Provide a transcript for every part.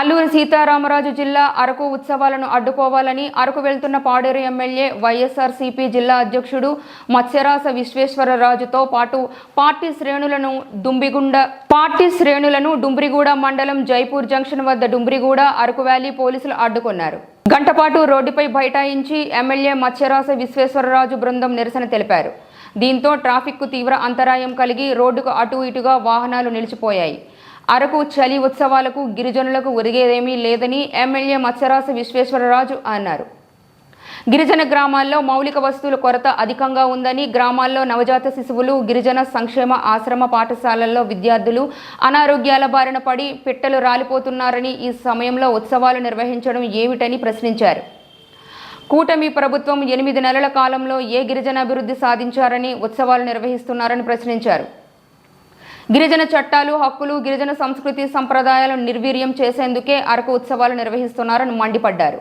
అల్లూరి సీతారామరాజు జిల్లా అరకు ఉత్సవాలను అడ్డుకోవాలని అరకు వెళ్తున్న పాడేరు ఎమ్మెల్యే వైఎస్ఆర్సీపీ జిల్లా అధ్యక్షుడు మత్స్యరాస విశ్వేశ్వరరాజుతో పాటు పార్టీ శ్రేణులను దుంబిగుండ పార్టీ శ్రేణులను డుంబ్రిగూడ మండలం జైపూర్ జంక్షన్ వద్ద డుంబ్రిగూడ అరకు వ్యాలీ పోలీసులు అడ్డుకున్నారు. గంటపాటు రోడ్డుపై బైఠాయించి ఎమ్మెల్యే మత్స్యరాస విశ్వేశ్వరరాజు బృందం నిరసన తెలిపారు. దీంతో ట్రాఫిక్కు తీవ్ర అంతరాయం కలిగి రోడ్డుకు అటు ఇటుగా వాహనాలు నిలిచిపోయాయి. అరకు చలి ఉత్సవాలకు గిరిజనులకు ఒరిగేదేమీ లేదని ఎమ్మెల్యే మత్స్యరాశ విశ్వేశ్వరరాజు అన్నారు. గిరిజన గ్రామాల్లో మౌలిక వస్తువుల కొరత అధికంగా ఉందని గ్రామాల్లో నవజాత శిశువులు గిరిజన సంక్షేమ ఆశ్రమ పాఠశాలల్లో విద్యార్థులు అనారోగ్యాల బారిన పడి పిట్టలు రాలిపోతున్నారని ఈ సమయంలో ఉత్సవాలు నిర్వహించడం ఏమిటని ప్రశ్నించారు. కూటమి ప్రభుత్వం ఎనిమిది నెలల కాలంలో ఏ గిరిజన అభివృద్ధి సాధించారని ఉత్సవాలు నిర్వహిస్తున్నారని ప్రశ్నించారు. గిరిజన చట్టాలు హక్కులు గిరిజన సంస్కృతి సంప్రదాయాలను నిర్వీర్యం చేసేందుకే అరకు ఉత్సవాలు నిర్వహిస్తున్నారని మండిపడ్డారు.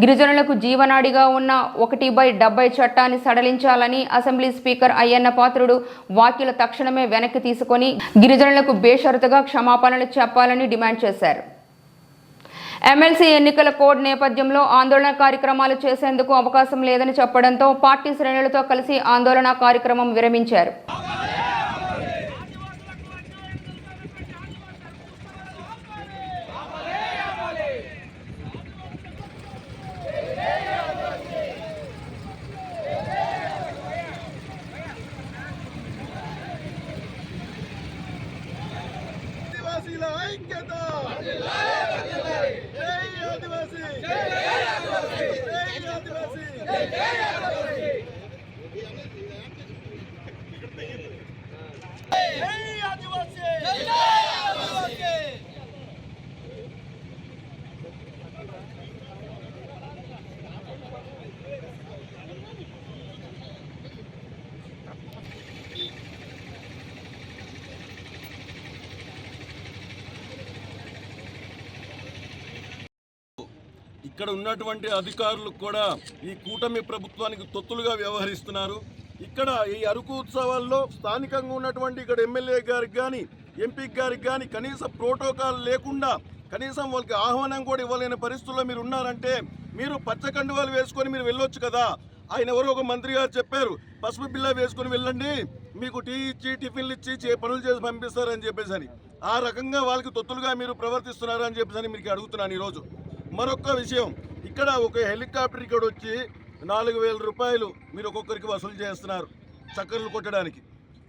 గిరిజనులకు జీవనాడిగా ఉన్న ఒకటి బై డెబ్బై చట్టాన్ని సడలించాలని అసెంబ్లీ స్పీకర్ అయ్యన్న పాత్రుడు వాక్యుల తక్షణమే వెనక్కి తీసుకొని గిరిజనులకు బేషరతుగా క్షమాపణలు చెప్పాలని డిమాండ్ చేశారు. ఎమ్మెల్సీ ఎన్నికల కోడ్ నేపథ్యంలో ఆందోళన కార్యక్రమాలు చేసేందుకు అవకాశం లేదని చెప్పడంతో పార్టీ శ్రేణులతో కలిసి ఆందోళన కార్యక్రమం విరమించారు. ఇక్కడ ఉన్నటువంటి అధికారులు కూడా ఈ కూటమి ప్రభుత్వానికి తొత్తులుగా వ్యవహరిస్తున్నారు. ఇక్కడ ఈ అరకు ఉత్సవాల్లో స్థానికంగా ఉన్నటువంటి ఇక్కడ ఎమ్మెల్యే గారికి కానీ ఎంపీ గారికి కానీ కనీస ప్రోటోకాల్ లేకుండా కనీసం వాళ్ళకి ఆహ్వానం కూడా ఇవ్వలేని పరిస్థితుల్లో మీరు ఉన్నారంటే మీరు పచ్చకండువాలు వేసుకొని మీరు వెళ్ళొచ్చు కదా. ఆయన ఎవరో ఒక మంత్రి గారు చెప్పారు పసుపు బిల్ల వేసుకొని వెళ్ళండి మీకు టీ ఇచ్చి టిఫిన్లు ఇచ్చి చే- పనులు చేసి పంపిస్తారని చెప్పేసి అని. ఆ రకంగా వాళ్ళకి తొత్తులుగా మీరు ప్రవర్తిస్తున్నారని చెప్పేసి అని మీకు అడుగుతున్నాను ఈరోజు. మరొక విషయం. ఇక్కడ ఒక హెలికాప్టర్ ఇక్కడ వచ్చి నాలుగు వేల రూపాయలు మీరు ఒక్కొక్కరికి వసూలు చేస్తున్నారు చక్కర్లు కొట్టడానికి.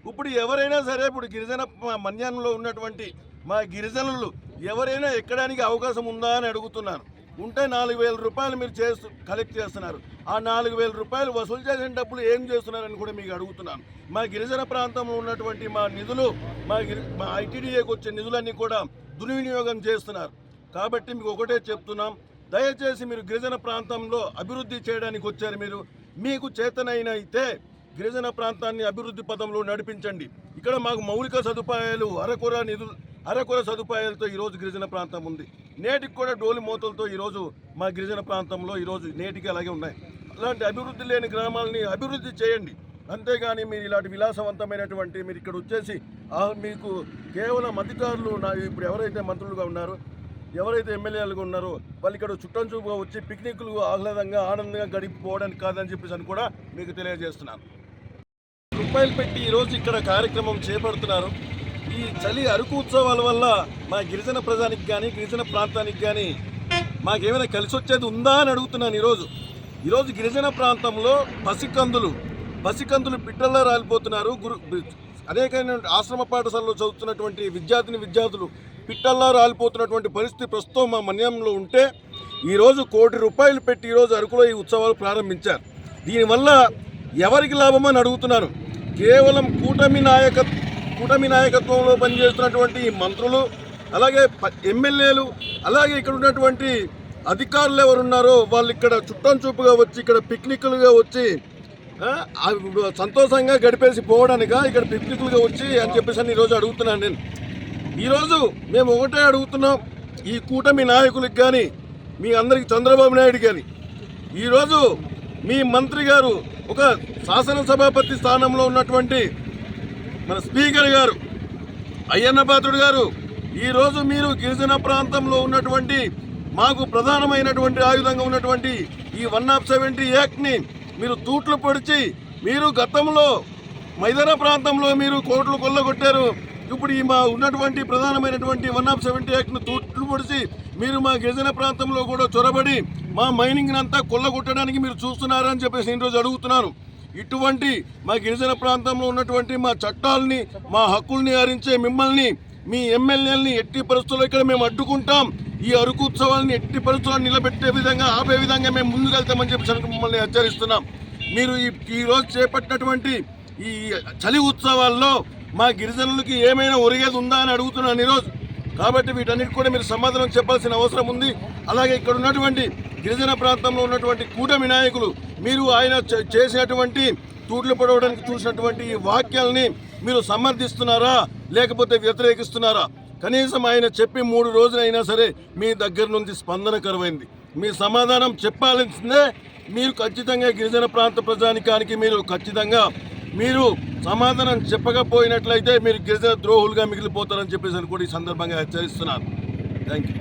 ఇప్పుడు ఎవరైనా సరే ఇప్పుడు గిరిజన మ- మన్యానంలో ఉన్నటువంటి మా గిరిజనులు ఎవరైనా ఎక్కడానికి అవకాశం ఉందా అని అడుగుతున్నాను ఉంటే నాలుగు వేల రూపాయలు మీరు చేస్తూ కలెక్ట్ చేస్తున్నారు. ఆ నాలుగు వేల రూపాయలు వసూలు చేసిన డబ్బులు ఏం చేస్తున్నారని కూడా మీకు అడుగుతున్నాను. మా గిరిజన ప్రాంతంలో ఉన్నటువంటి మా నిధులు మా గిరి మా ఐటీడీఏకి వచ్చే నిధులన్నీ కూడా దుర్వినియోగం చేస్తున్నారు. కాబట్టి మీకు ఒకటే చెప్తున్నాం. దయచేసి మీరు గిరిజన ప్రాంతంలో అభివృద్ధి చేయడానికి వచ్చారు మీరు. మీకు చేతనైన అయితే గిరిజన ప్రాంతాన్ని అభివృద్ధి పదంలో నడిపించండి. ఇక్కడ మాకు మౌలిక సదుపాయాలు అరకొర నిధులు అరకొర సదుపాయాలతో ఈరోజు గిరిజన ప్రాంతం ఉంది. నేటికి కూడా డోలి మూతలతో ఈరోజు మా గిరిజన ప్రాంతంలో ఈరోజు నేటికి అలాగే ఉన్నాయి. అలాంటి అభివృద్ధి లేని గ్రామాలని అభివృద్ధి చేయండి. అంతేగాని మీరు ఇలాంటి విలాసవంతమైనటువంటి మీరు ఇక్కడ వచ్చేసి మీకు కేవలం అధికారులు నా ఇప్పుడు ఎవరైతే మంత్రులుగా ఉన్నారో ఎవరైతే ఎమ్మెల్యేలుగా ఉన్నారో వాళ్ళు ఇక్కడ చుట్టం చూపుగా వచ్చి పిక్నిక్లు ఆహ్లాదంగా ఆనందంగా గడిపిపోవడానికి కాదని చెప్పేసి అని కూడా మీకు తెలియజేస్తున్నాను. రూపాయలు పెట్టి ఈరోజు ఇక్కడ కార్యక్రమం చేపడుతున్నారు. ఈ చలి అరకు ఉత్సవాల వల్ల మా గిరిజన ప్రజానికి కానీ గిరిజన ప్రాంతానికి కానీ మాకేమైనా కలిసి వచ్చేది ఉందా అని అడుగుతున్నాను ఈరోజు. ఈరోజు గిరిజన ప్రాంతంలో పసికందులు పసికందులు బిడ్డల్లో రాలిపోతున్నారు. గురు అనేకమైన ఆశ్రమ పాఠశాలలో చదువుతున్నటువంటి విద్యార్థిని విద్యార్థులు పిట్టల్లో రాలిపోతున్నటువంటి పరిస్థితి ప్రస్తుతం మా మన్యంలో ఉంటే ఈరోజు కోటి రూపాయలు పెట్టి ఈరోజు అరకులో ఈ ఉత్సవాలు ప్రారంభించారు. దీనివల్ల ఎవరికి లాభమని అడుగుతున్నారు? కేవలం కూటమి నాయక కూటమి నాయకత్వంలో పనిచేస్తున్నటువంటి మంత్రులు అలాగే ఎమ్మెల్యేలు అలాగే ఇక్కడ ఉన్నటువంటి అధికారులు ఎవరున్నారో వాళ్ళు ఇక్కడ చుట్టం చూపుగా వచ్చి ఇక్కడ పిక్నిక్లుగా వచ్చి సంతోషంగా గడిపేసి పోవడానిక ఇక్కడ పిక్నిక్లుగా వచ్చి అని చెప్పేసి అని ఈరోజు అడుగుతున్నాను నేను. ఈరోజు మేము ఒకటే అడుగుతున్నాం ఈ కూటమి నాయకులకు కానీ మీ అందరికి చంద్రబాబు నాయుడు కానీ ఈరోజు మీ మంత్రి గారు ఒక శాసనసభాపతి స్థానంలో ఉన్నటువంటి మన స్పీకర్ గారు అయ్యన్న పాత్రుడు గారు ఈరోజు మీరు గిరిజన ప్రాంతంలో ఉన్నటువంటి మాకు ప్రధానమైనటువంటి ఆయుధంగా ఉన్నటువంటి ఈ వన్ ఆఫ్ సెవెంటీ యాక్ట్ని మీరు తూట్లు పొడిచి మీరు గతంలో మైదాన ప్రాంతంలో మీరు కోట్లు కొల్లగొట్టారు. ఇప్పుడు ఈ మా ఉన్నటువంటి ప్రధానమైనటువంటి వన్ ఆఫ్ సెవెంటీ యాక్ట్ను తూట్లు పొడిచి మీరు మా గిరిజన ప్రాంతంలో కూడా చొరబడి మా మైనింగ్ని అంతా కొల్లగొట్టడానికి మీరు చూస్తున్నారని చెప్పేసి నేను రోజు అడుగుతున్నాను. ఇటువంటి మా గిరిజన ప్రాంతంలో ఉన్నటువంటి మా చట్టాలని మా హక్కుల్ని హరించే మిమ్మల్ని మీ ఎమ్మెల్యేలని ఎట్టి పరిస్థితుల్లో ఇక్కడ మేము అడ్డుకుంటాం. ఈ అరకు ఉత్సవాలని ఎట్టి పరిస్థితుల్లో నిలబెట్టే విధంగా ఆపే విధంగా మేము ముందుకెళ్తామని చెప్పి మిమ్మల్ని హెచ్చరిస్తున్నాం. మీరు ఈ ఈరోజు చేపట్టినటువంటి ఈ చలి ఉత్సవాల్లో మా గిరిజనులకి ఏమైనా ఒరిగేది ఉందా అని అడుగుతున్నాను ఈరోజు కాబట్టి వీటన్నిటి కూడా మీరు సమాధానం చెప్పాల్సిన అవసరం ఉంది. అలాగే ఇక్కడ ఉన్నటువంటి గిరిజన ప్రాంతంలో ఉన్నటువంటి కూటమి నాయకులు మీరు ఆయన చే- చేసినటువంటి తూట్లు పడవడానికి చూసినటువంటి ఈ వాక్యాలని మీరు సమర్థిస్తున్నారా లేకపోతే వ్యతిరేకిస్తున్నారా? కనీసం ఆయన చెప్పి మూడు రోజులైనా సరే మీ దగ్గర నుంచి స్పందన కరువైంది. మీ సమాధానం చెప్పాల్సిందే మీరు ఖచ్చితంగా గిరిజన ప్రాంత ప్రజానికానికి మీరు ఖచ్చితంగా మీరు సమాధానం చెప్పకపోయినట్లయితే మీరు గిరిజన ద్రోహులుగా మిగిలిపోతారని చెప్పేసి అని కూడా ఈ సందర్భంగా హెచ్చరిస్తున్నాను థ్యాంక్ యూ